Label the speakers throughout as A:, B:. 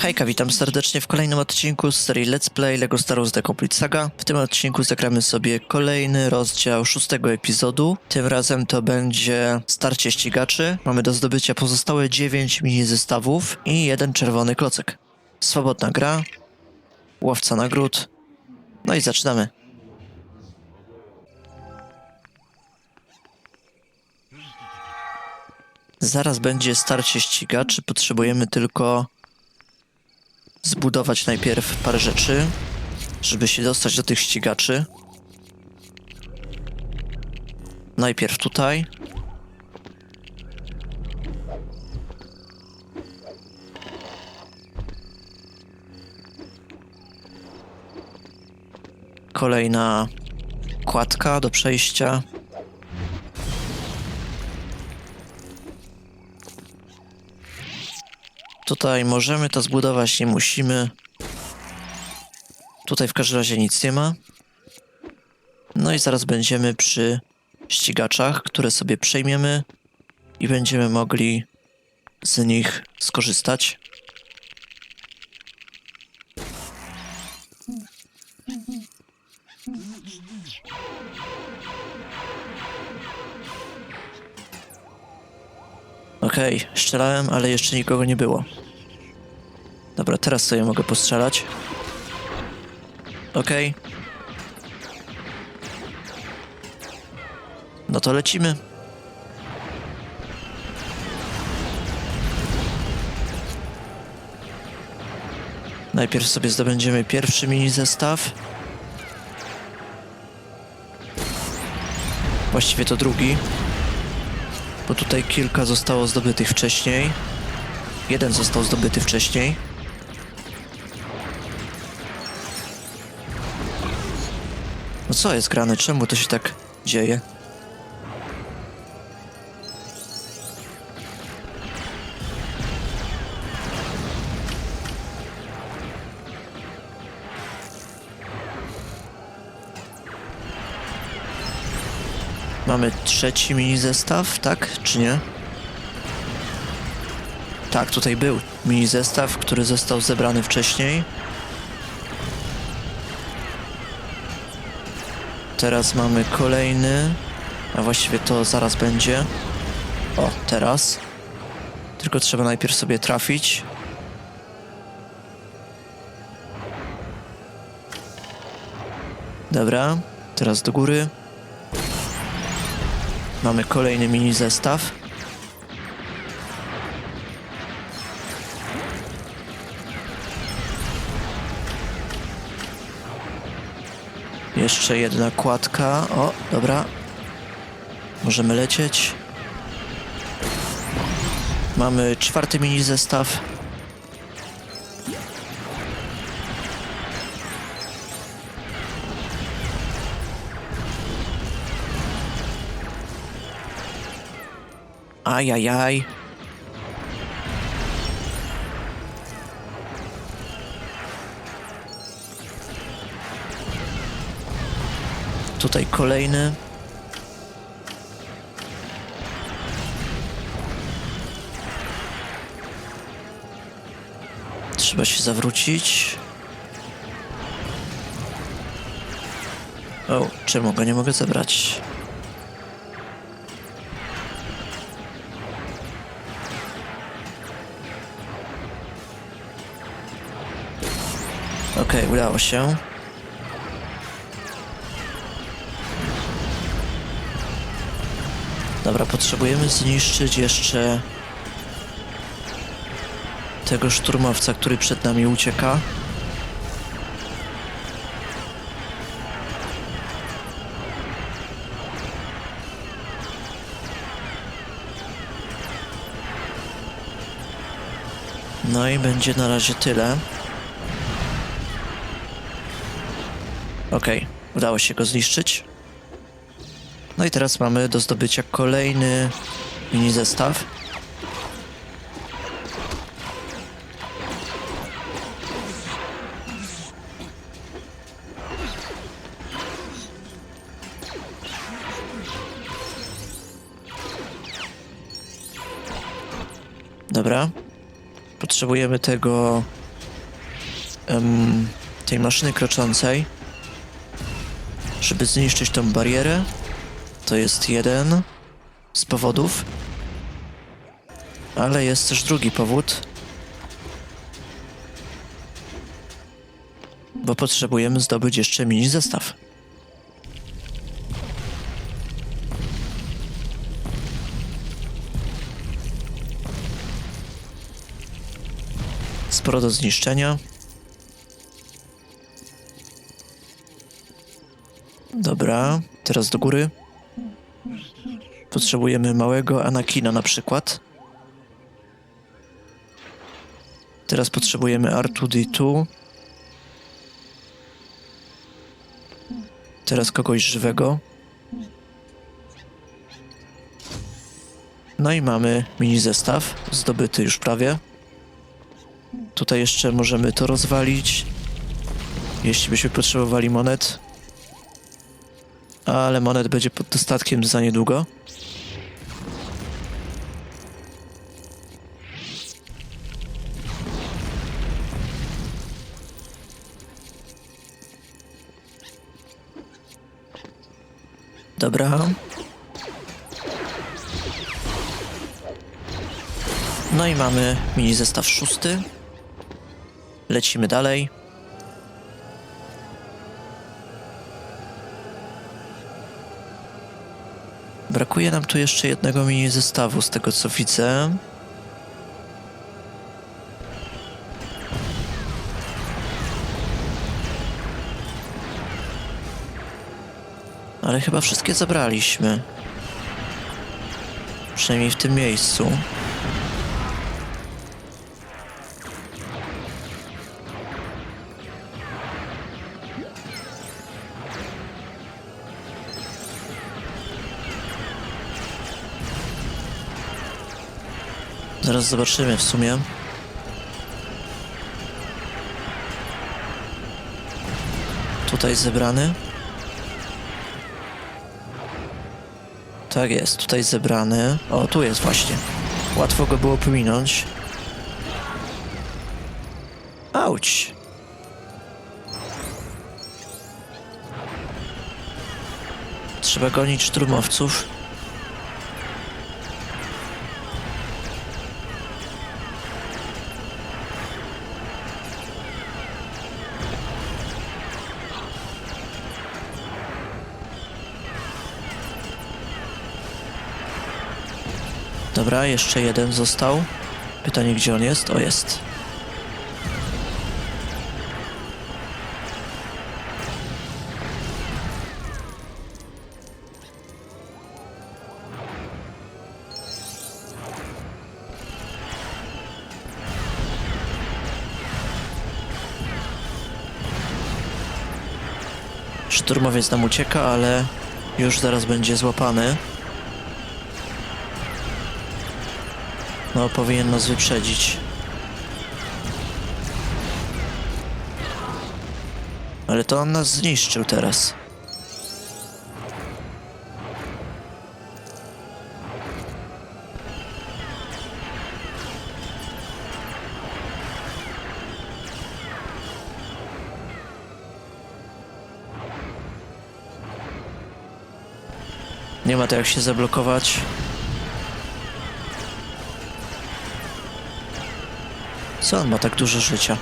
A: Hejka, witam serdecznie w kolejnym odcinku z serii Let's Play LEGO Star Wars The Complete Saga. W tym odcinku zagramy sobie kolejny rozdział szóstego epizodu. Tym razem to będzie starcie ścigaczy. Mamy do zdobycia pozostałe 9 mini zestawów i jeden czerwony klocek. Swobodna gra, łowca nagród. No i zaczynamy. Zaraz będzie starcie ścigaczy, potrzebujemy tylko zbudować najpierw parę rzeczy, żeby się dostać do tych ścigaczy. Najpierw tutaj. Kolejna kładka do przejścia. Tutaj możemy to zbudować, nie musimy. Tutaj w każdym razie nic nie ma. No i zaraz będziemy przy ścigaczach, które sobie przejmiemy i będziemy mogli z nich skorzystać. Okej, strzelałem, ale jeszcze nikogo nie było. Dobra, teraz sobie mogę postrzelać. Okej. No to lecimy. Najpierw sobie zdobędziemy pierwszy mini zestaw. Właściwie to drugi. Bo tutaj kilka zostało zdobytych wcześniej. Jeden został zdobyty wcześniej. Co jest grane? Czemu to się tak dzieje? Mamy trzeci mini zestaw, tak? Czy nie? Tak, tutaj był mini zestaw, który został zebrany wcześniej. Teraz mamy kolejny, a właściwie to zaraz będzie. O, teraz. Tylko trzeba najpierw sobie trafić. Dobra, teraz do góry. Mamy kolejny mini zestaw. Jeszcze jedna kładka. O, dobra. Możemy lecieć. Mamy czwarty mini zestaw. Ajajaj. Tutaj kolejny. Trzeba się zawrócić. O, czemu go nie mogę zebrać? Okej, udało się. Dobra, potrzebujemy zniszczyć jeszcze tego szturmowca, który przed nami ucieka. No i będzie na razie tyle. Okej, udało się go zniszczyć. No i teraz mamy do zdobycia kolejny mini zestaw. Dobra. Potrzebujemy tego em, tej maszyny kroczącej, żeby zniszczyć tą barierę. To jest jeden z powodów. Ale jest też drugi powód. Bo potrzebujemy zdobyć jeszcze mini zestaw. Sporo do zniszczenia. Dobra, teraz do góry. Potrzebujemy małego Anakina na przykład. Teraz potrzebujemy R2D2. Teraz kogoś żywego. No i mamy mini zestaw, zdobyty już prawie. Tutaj jeszcze możemy to rozwalić, jeśli byśmy potrzebowali monet. Ale monet będzie pod dostatkiem za niedługo. Dobra. No i mamy mini zestaw szósty. Lecimy dalej. Brakuje nam tu jeszcze jednego mini zestawu, z tego co widzę. Ale chyba wszystkie zabraliśmy. Przynajmniej w tym miejscu. Zaraz zobaczymy w sumie. Tutaj zebrany. Tak jest, tutaj zebrany. O, tu jest właśnie. Łatwo go było pominąć. Auć. Trzeba gonić szturmowców. Dobra, jeszcze jeden został. Pytanie, gdzie on jest? O, jest. Szturmowiec nam ucieka, ale już zaraz będzie złapany. No, powinien nas wyprzedzić. Ale to on nas zniszczył teraz. Nie ma to jak się zablokować. Co on ma tak dużo życia?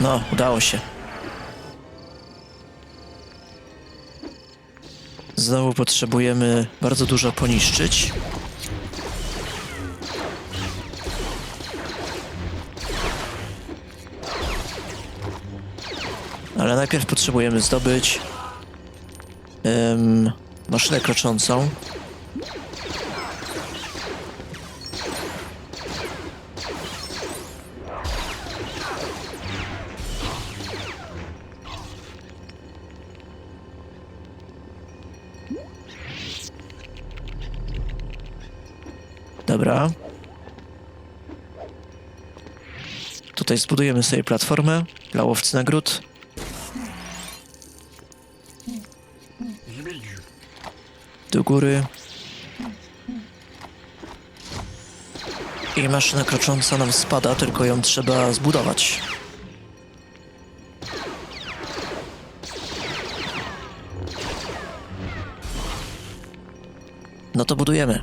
A: No, udało się. Znowu potrzebujemy bardzo dużo poniszczyć. Ale najpierw potrzebujemy zdobyć maszynę kroczącą. Zbudujemy sobie platformę dla łowcy nagród. Do góry. I maszyna krocząca nam spada, tylko ją trzeba zbudować. No to budujemy.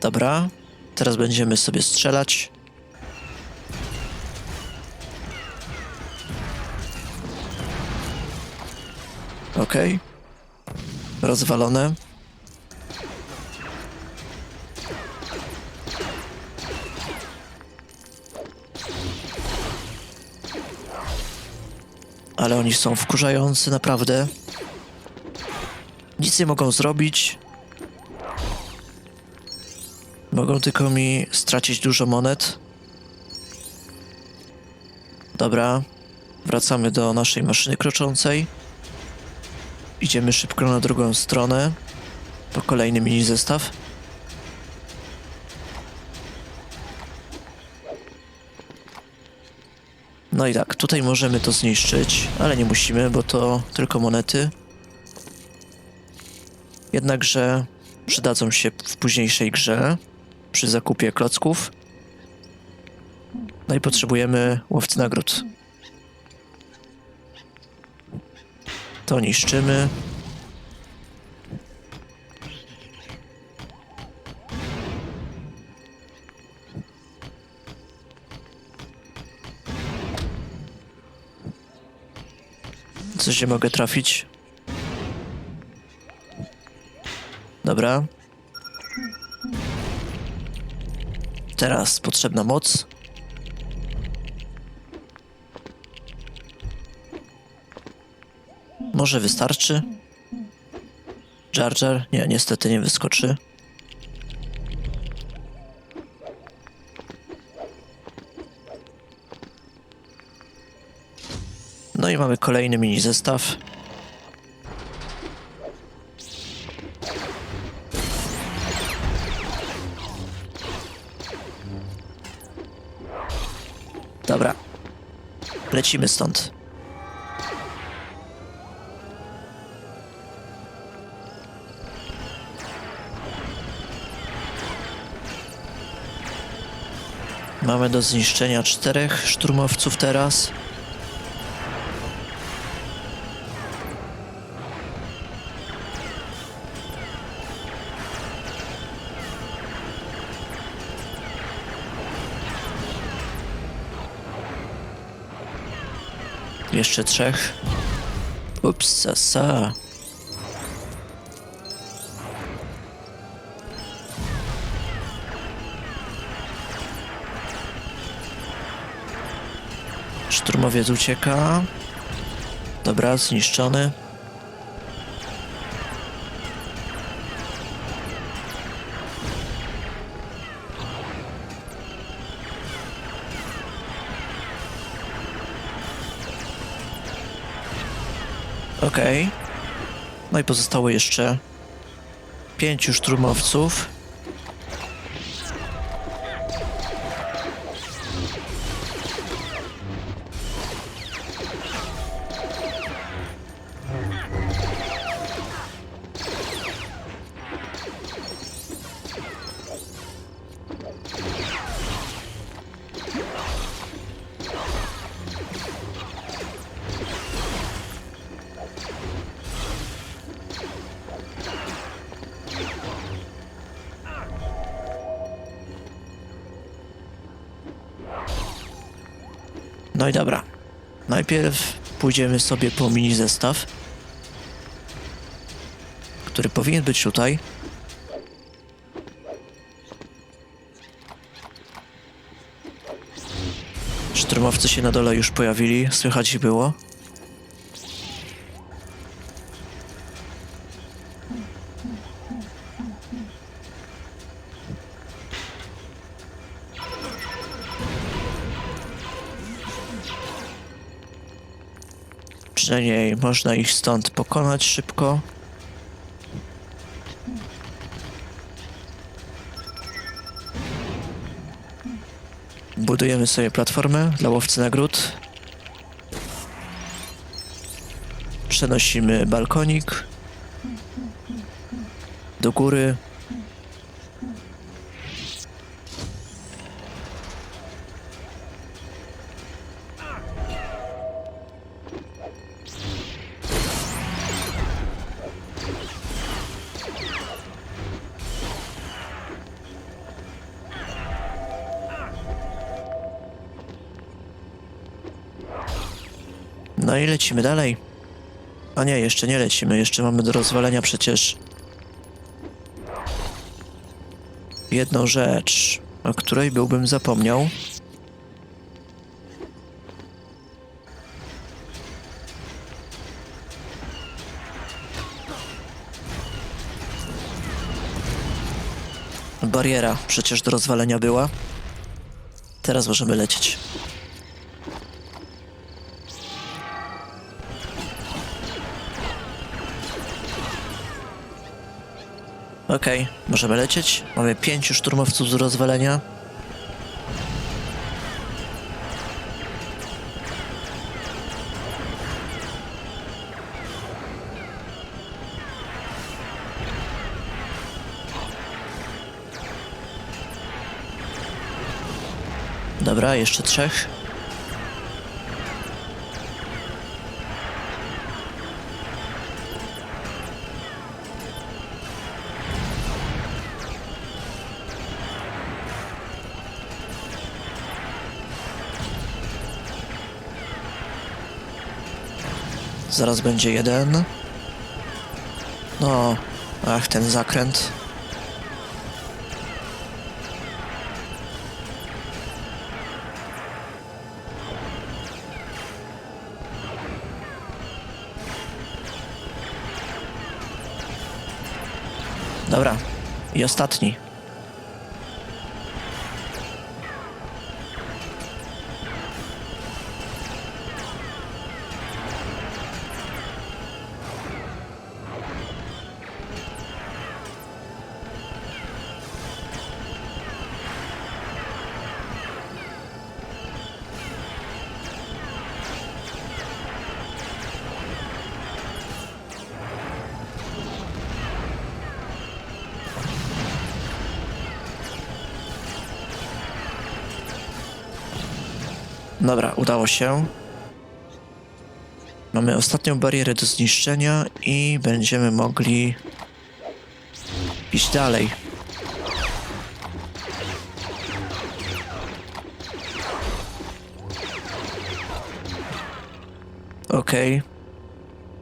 A: Dobra, teraz będziemy sobie strzelać. Okej. Rozwalone. Ale oni są wkurzający, naprawdę. Nic nie mogą zrobić. Mogą tylko mi stracić dużo monet. Dobra. Wracamy do naszej maszyny kroczącej. Idziemy szybko na drugą stronę. Po kolejny mini zestaw. No i tak, tutaj możemy to zniszczyć, ale nie musimy, bo to tylko monety. Jednakże przydadzą się w późniejszej grze przy zakupie klocków. No i potrzebujemy łowcy nagród. To niszczymy. Coś nie mogę trafić. Dobra. Teraz potrzebna moc. Może wystarczy? Jar Jar? Nie, niestety nie wyskoczy. No i mamy kolejny mini zestaw. Dobra. Lecimy stąd. Mamy do zniszczenia czterech szturmowców teraz. Jeszcze trzech. Ups, sasa. Szturmowiec ucieka. Dobra, zniszczony. Okej. No i pozostało jeszcze pięciu szturmowców. Najpierw pójdziemy sobie po mini zestaw, który powinien być tutaj. Szturmowcy się na dole już pojawili, słychać ich było. Przynajmniej można ich stąd pokonać szybko. Budujemy sobie platformę dla łowcy nagród. Przenosimy balkonik do góry. No i lecimy dalej. A nie, jeszcze nie lecimy. Jeszcze mamy do rozwalenia przecież jedną rzecz, o której byłbym zapomniał. Bariera przecież do rozwalenia była. Teraz możemy lecieć. Okej, możemy lecieć. Mamy pięciu szturmowców z rozwalenia. Dobra, jeszcze trzech. Zaraz będzie jeden. No, ach, ten zakręt. Dobra, i ostatni. Udało się. Mamy ostatnią barierę do zniszczenia i będziemy mogli iść dalej. Okej.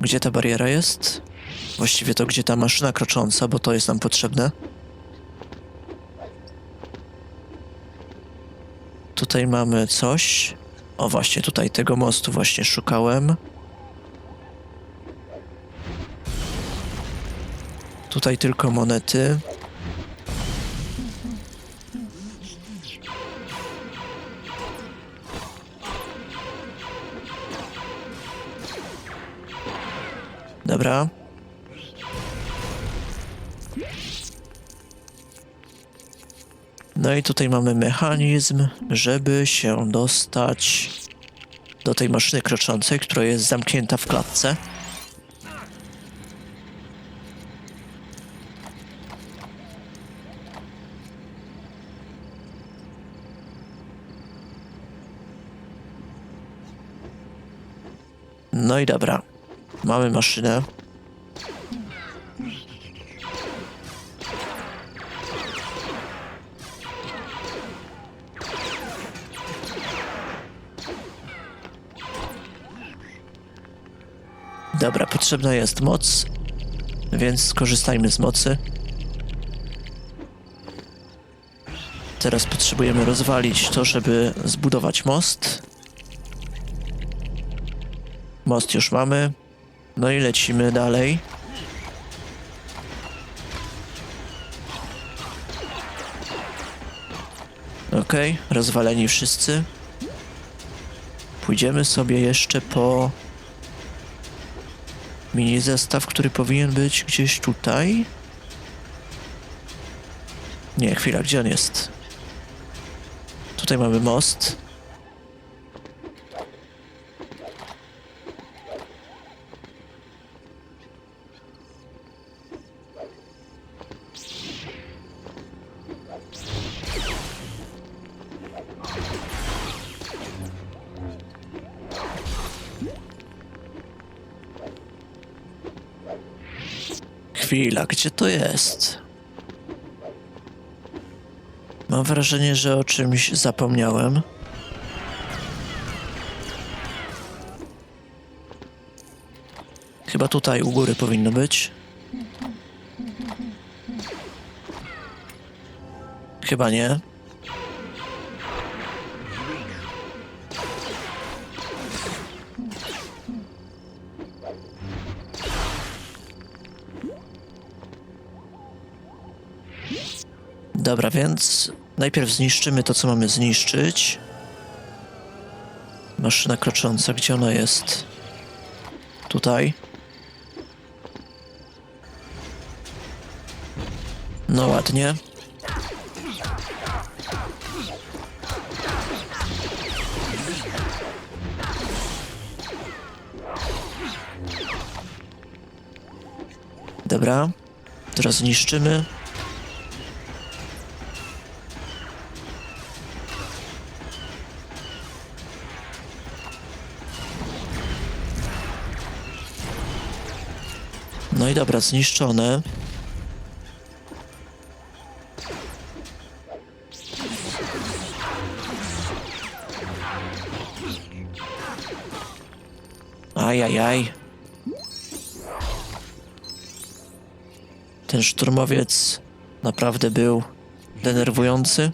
A: Gdzie ta bariera jest? Właściwie to gdzie ta maszyna krocząca, bo to jest nam potrzebne. Tutaj mamy coś. O właśnie, tutaj tego mostu właśnie szukałem. Tutaj tylko monety. Dobra. No i tutaj mamy mechanizm, żeby się dostać do tej maszyny kroczącej, która jest zamknięta w klatce. No i dobra. Mamy maszynę. Potrzebna jest moc, więc skorzystajmy z mocy. Teraz potrzebujemy rozwalić to, żeby zbudować most. Most już mamy. No i lecimy dalej. Okej, rozwaleni wszyscy. Pójdziemy sobie jeszcze po mini zestaw, który powinien być gdzieś tutaj. Nie, chwila, gdzie on jest? Tutaj mamy most. Chwila, gdzie to jest? Mam wrażenie, że o czymś zapomniałem. Chyba tutaj u góry powinno być. Chyba nie. Dobra, więc najpierw zniszczymy to, co mamy zniszczyć. Maszyna krocząca, gdzie ona jest? Tutaj. No ładnie. Dobra. Teraz zniszczymy. No i dobra, zniszczone. Ajajaj. Ten szturmowiec naprawdę był denerwujący.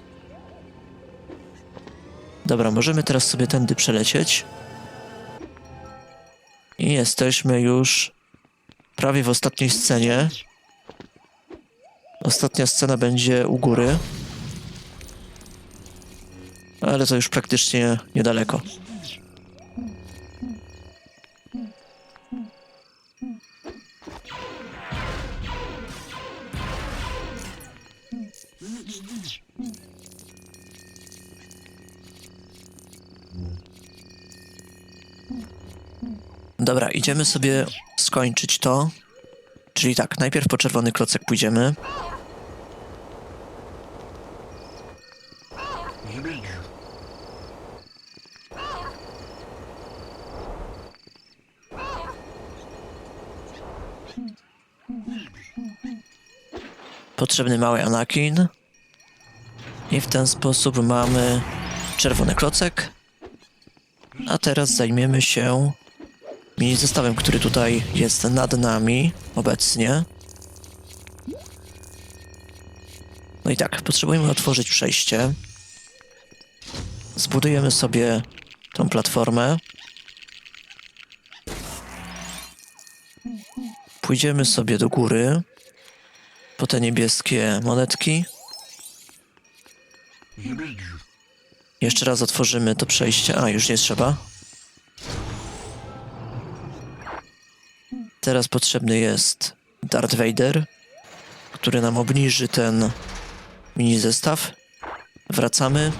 A: Dobra, możemy teraz sobie tędy przelecieć. I jesteśmy już prawie w ostatniej scenie. Ostatnia scena będzie u góry. Ale to już praktycznie niedaleko. Idziemy sobie skończyć to. Czyli tak, najpierw po czerwony klocek pójdziemy. Potrzebny mały Anakin. I w ten sposób mamy czerwony klocek. A teraz zajmiemy się mini zestawem, który tutaj jest nad nami obecnie. No i tak, potrzebujemy otworzyć przejście. Zbudujemy sobie tą platformę. Pójdziemy sobie do góry po te niebieskie monetki. Jeszcze raz otworzymy to przejście. A, już nie trzeba. Teraz potrzebny jest Darth Vader, który nam obniży ten mini zestaw. Wracamy.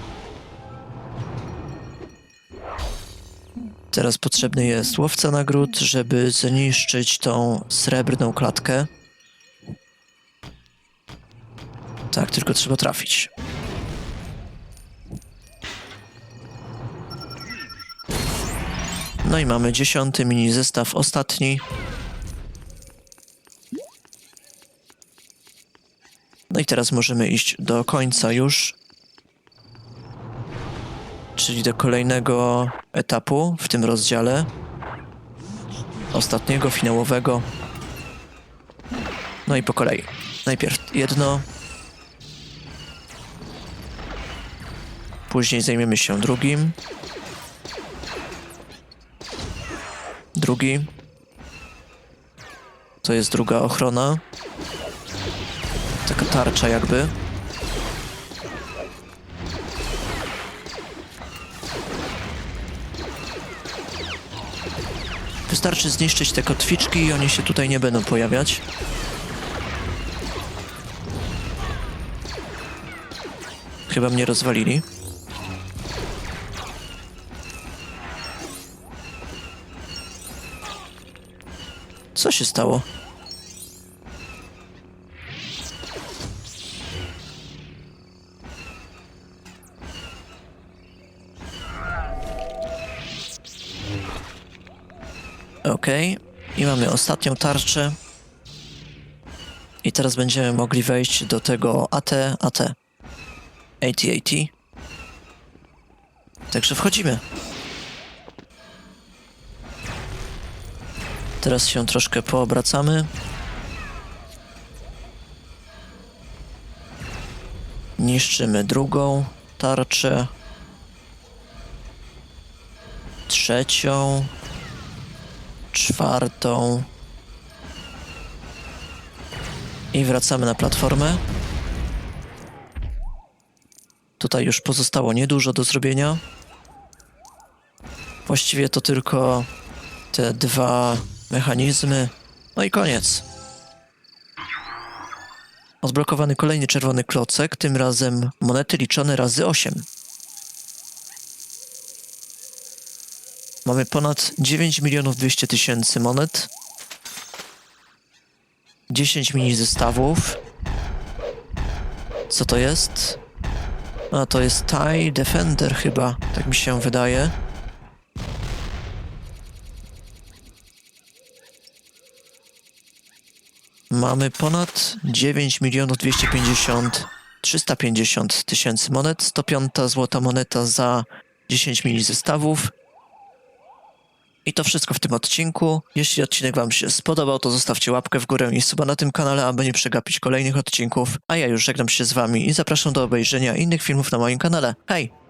A: Teraz potrzebny jest łowca nagród, żeby zniszczyć tą srebrną klatkę. Tak, tylko trzeba trafić. No i mamy dziesiąty mini zestaw, ostatni. No i teraz możemy iść do końca już. Czyli do kolejnego etapu w tym rozdziale. Ostatniego, finałowego. No i po kolei. Najpierw jedno. Później zajmiemy się drugim. Drugi. To jest druga ochrona. Taka tarcza jakby. Wystarczy zniszczyć te kotwiczki i oni się tutaj nie będą pojawiać. Chyba mnie rozwalili. Co się stało? I mamy ostatnią tarczę. I teraz będziemy mogli wejść do tego AT, AT. AT-AT. Także wchodzimy. Teraz się troszkę poobracamy. Niszczymy drugą tarczę. Trzecią. Czwartą. I wracamy na platformę. Tutaj już pozostało niedużo do zrobienia. Właściwie to tylko te dwa mechanizmy. No i koniec. Odblokowany kolejny czerwony klocek, tym razem monety liczone razy 8. Mamy ponad 9 milionów 200 tysięcy monet. 10 mini zestawów. Co to jest? A to jest TIE Defender chyba, tak mi się wydaje. Mamy ponad 9 milionów 250 350 tysięcy monet. 105 złota moneta za 10 mini zestawów. I to wszystko w tym odcinku. Jeśli odcinek Wam się spodobał, to zostawcie łapkę w górę i suba na tym kanale, aby nie przegapić kolejnych odcinków. A ja już żegnam się z Wami i zapraszam do obejrzenia innych filmów na moim kanale. Hej!